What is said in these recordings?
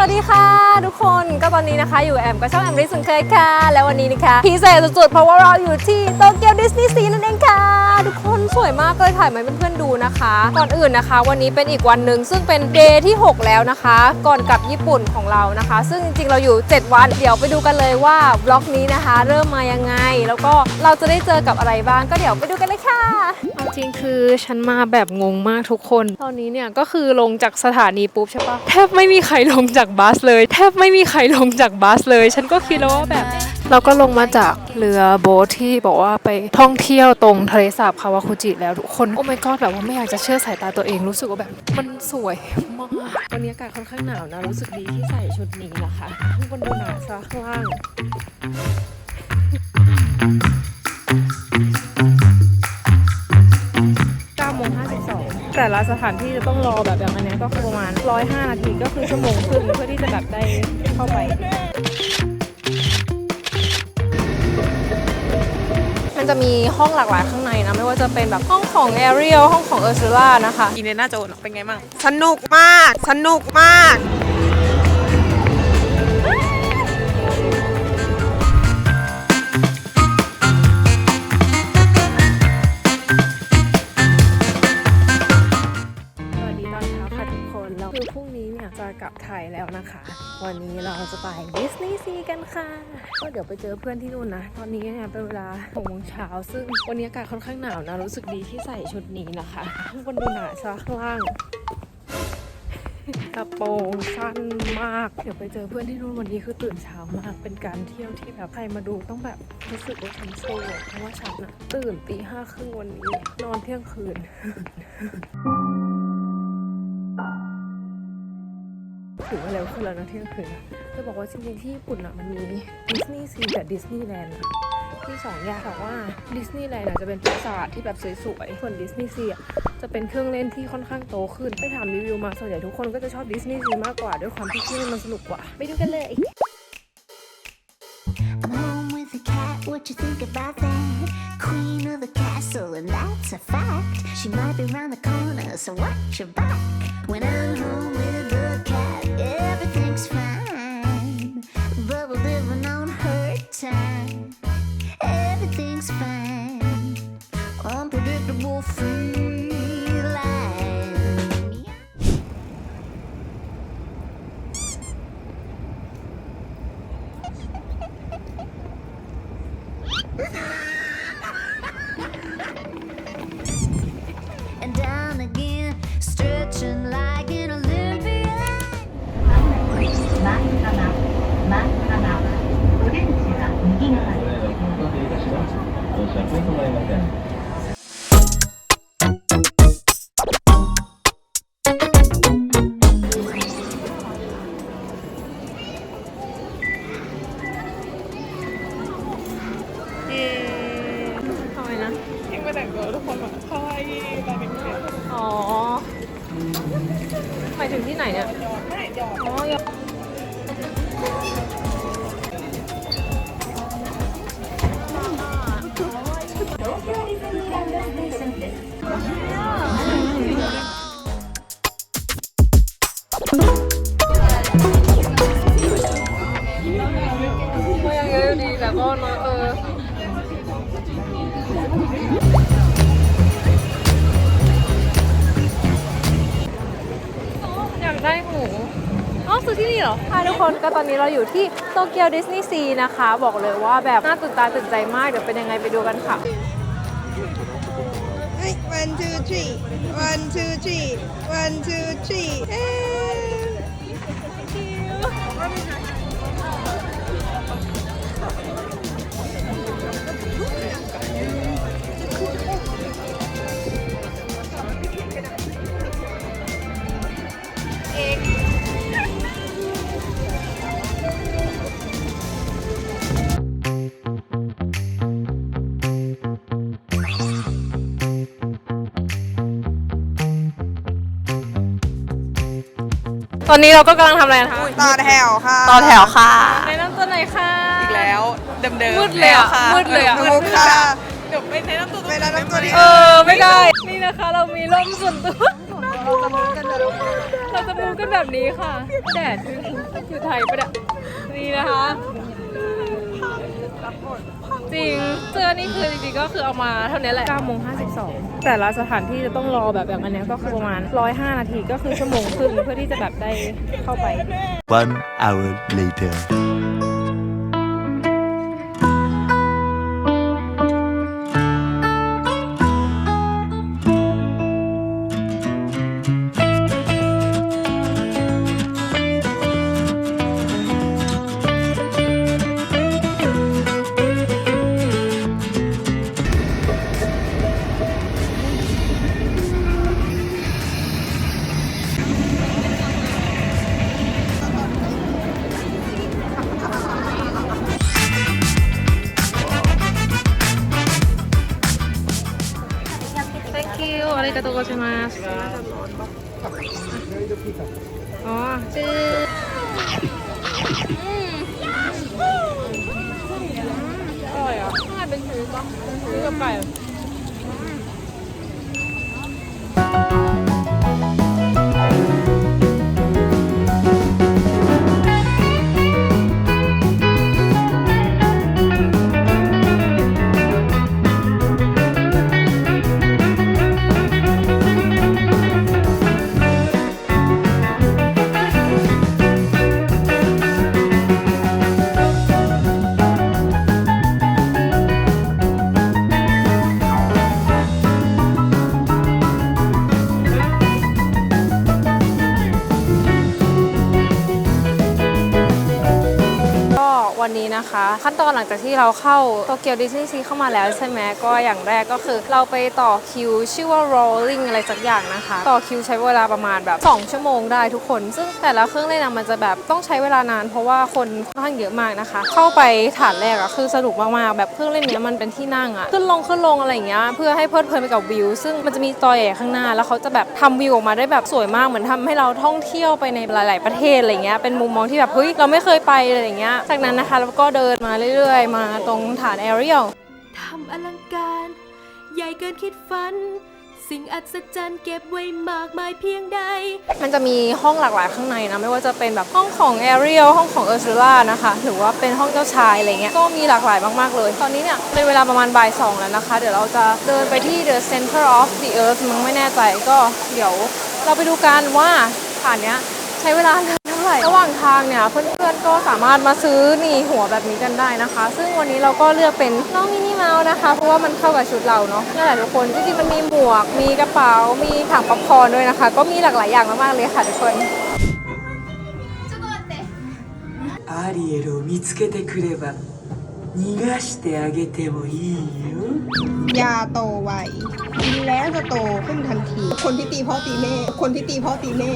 สวัสดีค่ะ ทุกคนก็ตอนนี้นะคะ อยู่แอมก็ช่องแอมริสุนเคยค่ะ แล้ววันนี้นะคะพิเศษสุดๆเพราะว่าเราอยู่ที่โตเกียวดิสนีย์ซีนั่นเองค่ะ ทุกคนสวยมากเลยถ่ายมาให้เพื่อนๆดูนะคะ ก่อนอื่นนะคะ วันนี้เป็นอีกวันหนึ่งซึ่งเป็นเดย์ที่ 6 แล้วนะคะ ก่อนกลับญี่ปุ่นของเรานะคะ ซึ่งจริงๆเราอยู่ 7 วันเดี๋ยวไปดูกันเลยว่าบล็อกนี้นะคะ เริ่มมายังไง แล้วก็เราจะได้เจอกับอะไรบ้างก็เดี๋ยวไปดูกันเลยค่ะเอาจริงคือฉันมาแบบงงมากทุกคน ตอนนี้เนี่ยก็คือลงจากสถานีปุ๊บใช่ปะแทบไม่มีใครลงจากบัสเลยแทบไม่มีใครลงจากบัสเลย ฉันก็คิดแล้วว่าแบบ เราก็ลงมาจากเรือโบ๊ทที่บอกว่าไปท่องเที่ยวตรงทะเลสาบคาวาคุจิแล้วทุกคนโอ้ my god แบบว่าไม่อยากจะเชื่อสายตาตัวเองรู้สึกว่าแบบมันสวยมากวันนี้อากาศค่อนข้างหนาวนะรู้สึกดีที่ใส่ชุดนี้นะคะข้างบนดูหนาวซะข้างล่าง แต่ละสถานที่จะต้องรอแบบอย่างอันเนี้ยก็คือประมาณ105นาทีก็คือชั่วโมงครึ่งเพื่อที่จะแบบได้เข้าไป มันจะมีห้องหลากหลายข้างในนะ ไม่ว่าจะเป็นแบบห้องของแอเรียลห้องของเออร์ซูล่านะคะ อินเดน่าโจนเป็นไงบ้างสนุกมาก สนุกมาก ลับไทยแล้วนะคะ วันนี้เราจะไปดิสนีย์ซีกันค่ะ ก็เดี๋ยวไปเจอเพื่อนที่นู่นนะ ตอนนี้เนี่ยเป็นเวลา6โมงเช้าซึ่งวันนี้อากาศค่อนข้างหนาวนะ รู้สึกดีที่ใส่ชุดนี้นะคะข้างบนดูหนาซะข้างล่างกระโปรงสั้นมาก เดี๋ยวไปเจอเพื่อนที่นู่นวันนี้คือตื่นเช้ามาก เป็นการเที่ยวที่แบบใครมาดูต้องแบบรู้สึกว่าฉันโซ่เพราะว่าฉันนะตื่นตีห้าครึ่งวันนี้ นอนเที่ยงคืน ถือว่าเร็วขึ้นแล้วนะเที่ยงคืนจะบอกว่าจริงๆที่ญี่ปุ่นอะมันมีดิสนีย์ซีกับดิสนีย์แลนด์ที่สองอย่างแต่ว่าดิสนีย์แลนด์จะเป็นปราสาทที่แบบสวยๆส่วนดิสนีย์ซีจะเป็นเครื่องเล่นที่ค่อนข้างโตขึ้นไปถามรีวิวมาส่วนใหญ่ทุกคนก็จะชอบดิสนีย์ซีมากกว่าด้วยความที่ที่นี่มันสนุกกว่าไปดูกันเลย I'm home with the cat, what you think about that? Queen of the castle, and that's a fact. She might be round the corner, so watch your back. When I'm home with feel. แต่งตัวทุกคนแบบคาวาอิลายเป็นเกสอ๋อหมายถึงที่ไหนเนี่ยไม่ยอมอ๋อยอก็ยังเยอะดีแต่ก็น้อยเออ ได้หมูอ๋อซื้อที่นี่เหรอค่ะทุกคนก็ตอนนี้เราอยู่ที่โตเกียวดิสนีย์ซีนะคะ บอกเลยว่าแบบน่าตื่นตาตื่นใจมาก เดี๋ยวเป็นยังไงไปดูกันค่ะเฮ้ย one two three one two three one two three เอ๊ ตอนนี้เราก็กำลังทำอะไรนะคะต่อแถวค่ะต่อแถวค่ะ แนะนำตัวหน่อยค่ะ อีกแล้วเดิมๆมืดเลยอะแวค่ะมืดเลยอะ มืดค่ะเดี๋ยวไม่แนะนำตัวไม่แนะนำตัวดิเออไม่ได้ นี่นะคะเรามีร่มส่วนตัวเราจะมุงกันแบบนี้ค่ะแดดชุดไทยปะเนี่ยนี่นะคะ จริงเสื้อนี่คือจริงๆก็คือเอามาเท่านี้แหละ9โมง52 แต่ละสถานที่จะต้องรอแบบอย่างอันเนี้ยก็คือประมาณ 105 นาทีก็คือชั่วโมงครึ่งเพื่อที่จะแบบได้เข้าไป One hour later. Чекаю. นะคะ ขั้นตอนหลังจากที่เราเข้าโตเกียวดิสนีย์ซีเข้ามาแล้วใช่ไหมก็อย่างแรกก็คือ เราไปต่อคิวชื่อว่า rolling อะไรสักอย่างนะคะ ต่อคิวใช้เวลาประมาณแบบ 2 ชั่วโมงได้ทุกคน ซึ่งแต่ละเครื่องเล่นมันจะแบบต้องใช้เวลานาน เพราะว่าคนค่อนข้างเยอะมากนะคะ เข้าไปฐานแรกอะคือสนุกมากๆแบบเครื่องเล่นนี้มันเป็นที่นั่งอะขึ้นลงขึ้นลงอะไรอย่างเงี้ยเพื่อให้เพลิดเพลินไปกับวิว ซึ่งมันจะมีจอใหญ่ข้างหน้า แล้วเขาจะแบบทำวิวออกมาได้แบบสวยมากเหมือนทำให้เราท่องเที่ยวไปในหลาย ๆ ประเทศอะไรเงี้ยเป็นมุมมองที่แบบเฮ้ยเราไม่เคยไปเลยอย่างเงี้ยจากนั้นนะคะเราก็เดินมาเรื่อยๆ มาตรงฐานแอเรียลทำอลังการ ใหญ่เกินคิดฝัน สิ่งอัศจรรย์เก็บไว้มากมายเพียงใด มันจะมีห้องหลากหลายข้างในนะ ไม่ว่าจะเป็นแบบห้องของแอเรียลห้องของเออร์ซูล่านะคะ หรือว่าเป็นห้องเจ้าชายอะไรเงี้ยก็มีหลากหลายมากๆเลย ตอนนี้เนี่ยเป็นเวลาประมาณบ่ายสองแล้วนะคะ เดี๋ยวเราจะเดินไปที่ the center of the earth มึงไม่แน่ใจก็เดี๋ยวเราไปดูกันว่าฐานเนี้ยใช้เวลาเดินเท่าไห ร่ระหว่างทางเนี่ยเพื่อนๆก็สามารถมาซื้อนี่หัวแบบนี้กันได้นะคะ ซึ่งวันนี้เราก็เลือกเป็นน้องมินิเมาส์นะคะ เพราะว่ามันเข้ากับชุดเราเนาะนั่นแหละทุกคนจริงๆมันมีหมวก มีกระเป๋า มีถังป๊อปคอร์นด้วยนะคะ ก็มีหลากหลายอย่างมากๆเลยค่ะทุกคน アリエルを見つけてくれば逃がしてあげてもいいよ ยาโตไวกินแล้วจะโตขึ้นทันที คนที่ตีพ่อตีแม่ คนที่ตีพ่อตีแม่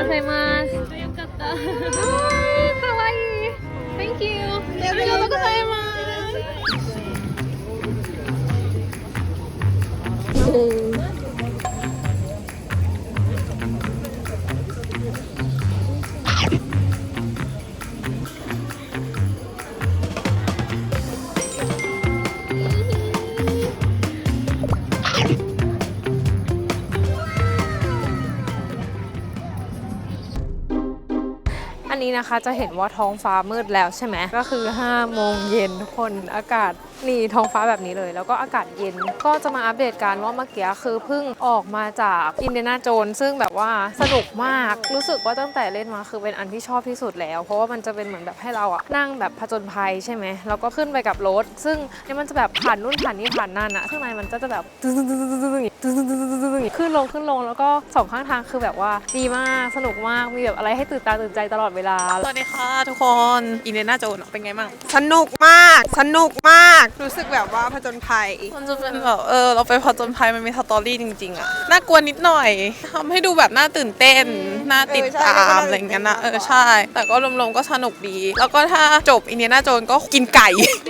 うございます。よかった。かわいい。Thank you。ありがとうございます。 อันนี้นะคะจะเห็นว่าท้องฟ้ามืดแล้วใช่ไหมก็คือ5โมงเย็นทุกคนอากาศนี่ท้องฟ้าแบบนี้เลย แล้วก็อากาศเย็นก็จะมาอัปเดตกันว่าเมื่อกี้คือเพิ่งออกมาจากอินเดียนาโจนซึ่งแบบว่าสนุกมากรู้สึกว่าตั้งแต่เล่นมาคือเป็นอันที่ชอบที่สุดแล้ว เพราะว่ามันจะเป็นเหมือนแบบให้เราอะนั่งแบบผจญภัยใช่ไหมแล้วก็ขึ้นไปกับรถ ซึ่งเนี่ยมันจะแบบผ่านนู่นผ่านนี่ผ่านนั่นอะข้างในมันก็จะแบบตึ้งตึ้งตึ้งตึ้งตึ้ง นลงขึ้นลงแล้วก็สองข้างทางคือแบบว่าดีมากสนุกมากมีแบบอะไรให้ตื่นตาตื่นใจตลอดเวลา สวัสดีค่ะทุกคนอินเดียนาโจนเป็นไงบ้างสนุกมาก สนุกมาก รู้สึกแบบว่าผจญภัยมันจะเป็นแบบเออเราไปผจญภัยมันมีสตอรี่จริงๆอะน่ากลัวนิดหน่อยทำให้ดูแบบน่าตื่นเต้นน่าติดเออใช่ตามก็น่าอะไรอย่างเงี้ยนะตื่เอนเต้อนใช่ แต่ก็รวมๆก็สนุกดี แล้วก็ถ้าจบอินเดียนาโจนก็กินไก่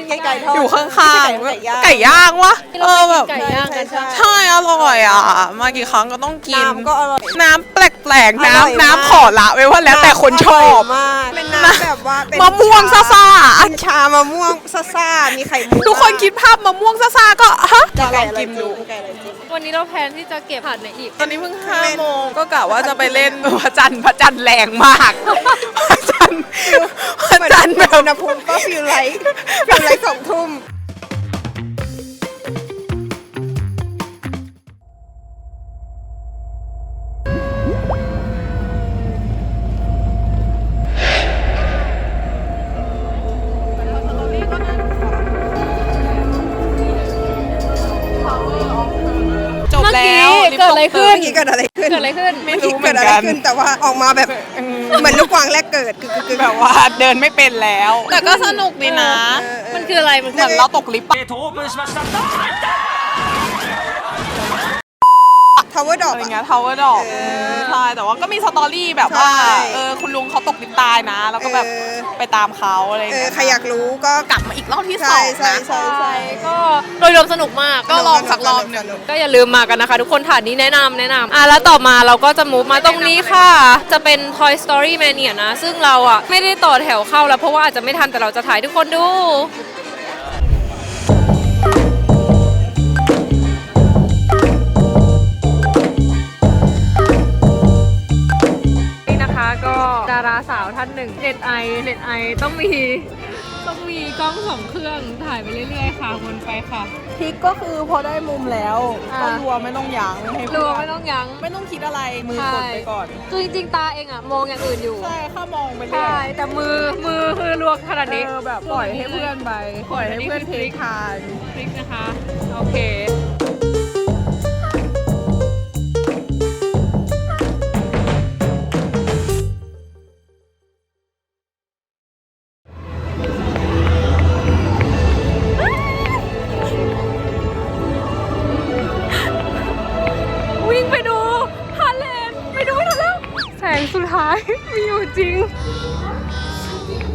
ไก่ไก่ทอด อยู่ข้างไก่ย่างๆไก่ย่างวะเออแบบไก่ย่างกันใช่ใช่อร่อยอะ มากี่ครั้งก็ต้องกิน น้ำก็อร่อย น้ำแปลกๆ อร่อยน้ำมาก น้ำขอละไว้ว่าแล้วแต่คนชอบ มากเป็นน้ำแบบว่าเป็นมะม่วงชซ่าเป็นชามะม่วงซ่าๆมีไข่มุกๆทุกคนคิดภาพมะม่วงซ่าๆก็ฮะจะลไก่องอะไรกินดู ไก่อะไรจริง วันนี้เราแพลนที่จะเก็บผัดในอีก ตอนนี้เพิ่งห้าโมงก็กะว่าจะไปเล่นพระจันทร์พระจันทร์แรงมากพระจันทร์พระเหมือนจันทร์แบบ อุณหภูมิก็ฟิลไลท์ฟิลไลท์สองทุ่ม กิดอะไรขึ้นเมื่อกี้เกิดอะไรขึ้นเกิดอะไรขึ้น ไม่เมื่อรู้กี้เหมืเกิอดนอะไรกันขึ้น แต่ว่าออกมาแบบเหมือนลูกกวางแรกเกิดคือกึกๆแบบว่าเดินไม่เป็นแล้ว แต่ก็สนุกดีนะ เออเออ มันคืออะไรมันเหมือนเราตกลิฟต์อะ ทาวเวอร์ดอก อะไรเงี้ยทาวเวอร์ดอกใช่แต่ว่าก็มีสตอรี่แบบว่าใช่ เออคุณลุงเขาตกลิฟต์ตายนะ แล้วก็แบบเออไปตามเขาอะไรเออเงี้ยใครอยากรู้ก็ กลับมาอีกรอบที่สใช่องใช่นะใช่ใช่ ก็โดยรวมสนุกมากก็ลองสักรอบหนึ่ง ก็อย่าลืมมากันนะคะ ทุกคนฐานนี้แนะนำแนะนำอะแล้วต่อมาเราก็จะมูฟมาตรงนี้ค่ะ จะเป็น Toy Story Mania นะ ซึ่งเราอะ ไม่ได้ต่อแถวเข้าแล้ว เพราะว่าอาจจะไม่ทันแต่เราจะถ่ายให้ทุกคนดู ดาราสาวท่านหนึ่งเน็ตไอเน็ตไอต้องมี ต้องมีกล้องสองเครื่องถ่ายไปเรื่อยๆค่ะวนไปค่ะทริกก็คือพอได้มุมแล้วอ่าก็รัวไม่ต้องยั้งให้รัเพื่วอนไม่ต้องยั้งไม่ต้องคิดอะไรมือกดไปก่อนคือจริงๆตาเองอะมองอย่างอื่นอยู่ใช่ข้ามองไปเรื่ใช่อยแต่มือมือคือลวกขนาดนี้เออแบบปล่อยให้เพื่อนไปปล่อยให้เพื่อนเทคทานพลิกนะคะ โอเค สุดท้าย มีอยู่จริง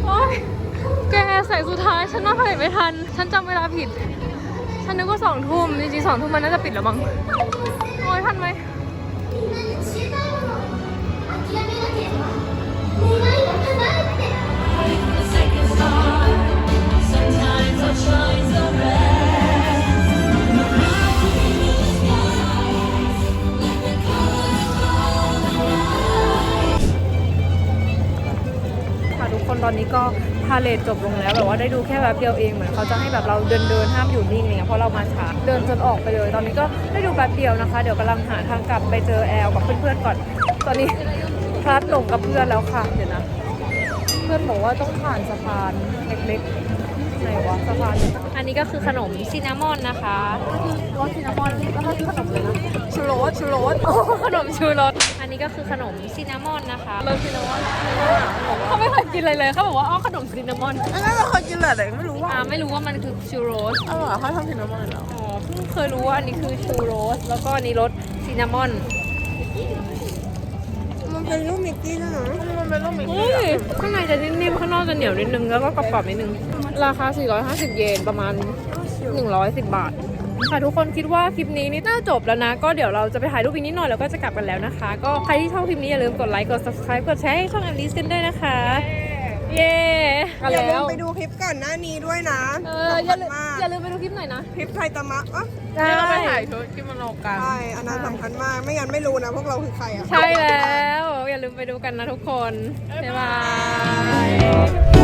โอ๊ย แกแสงสุดท้ายฉันว่าผลิตไม่ทัน ฉันจำเวลาผิด ฉันนึกว่าสองทุ่มจริงๆสองทุ่มมันน่าจะปิดแล้วมั้งโอ้ยทันไหมค่ อนนี้ก็พาเลทจบลงแล้วแบบว่าได้ดูแค่แบบเดียวเองเหมือนเขาจะให้แบบเราเดินเดินๆห้ามอยู่นิ่งเนี่ยเพราะเรามาช้าเดินจนออกไปเลย ตอนนี้ก็ได้ดูแป๊บเดียวนะคะ เดี๋ยวกำลังหาทางกลับไปเจอแอลกับเพื่อนๆก่อน ตอนนี้พลัดหลงกับเพื่อนแล้วค่ะเดี๋ยวนะ เพื่อนบอกว่าต้องผ่านสะพานเล็กๆไหนวะสะพานอันนี้ก็คือขนมซินนามอนนะคะรสซินนามอนแล้วก็ขนมเลยนะ ชูโรสชูโรส โอ้ขนมชูรส อันนี้ก็คือขนมซินนามอนนะคะรสซินนามอนเขาไม่เคยกินเลยเลยเขาบอกว่าอ๋อขนมซินนามอนอันนั้นเราเคยกินแหละแต่ไม่รู้ว่าอ่าไม่รู้ว่ามันคือชูโรสอร่อยเขาทำถึงน้ำมันแล้วอ๋อเพิ่งเคยรู้ว่าอันนี้คือชูโรส แล้วก็อันนี้รสซินนามอน มันเป็นรูปมิกกี้ด้วยนะมันเป็นต้องมีเฮ้ยข้างในจะนิ่มๆข้างนอกจะเหนียวนิดนึงแล้วก็กรอบๆนิดนึง ราคา 450 เยนประมาณ 110 บาท ค่ะทุกคนคิดว่าคลิปนี้นี่น่าจบแล้วนะ ก็เดี๋ยวเราจะไปถ่ายรูปอีกนิดหน่อยแล้วก็จะกลับกันแล้วนะคะ ก็ใครที่ชอบคลิปนี้อย่าลืมกดไลค์กด subscribe กดแชร์ให้ช่องแอมลิสกันด้วยนะคะ เย้กันอย่าลืแล้มวไปดูคลิปก่อนหน้านี้ด้วยนะเอออย่าลืมสำคัญมากอย่าลืมไปดูคลิปหน่อยนะคลิปไทยตามะอะใช่ที่เราไปถ่ายชุดกิโมโนกัน ใช่อันนั้นสำคัญมาก ไม่งั้นไม่รู้นะพวกเราคือใครอะ ใช่แล้ว อย่าลืมไปดูกันนะทุกคน บ๊ายบาย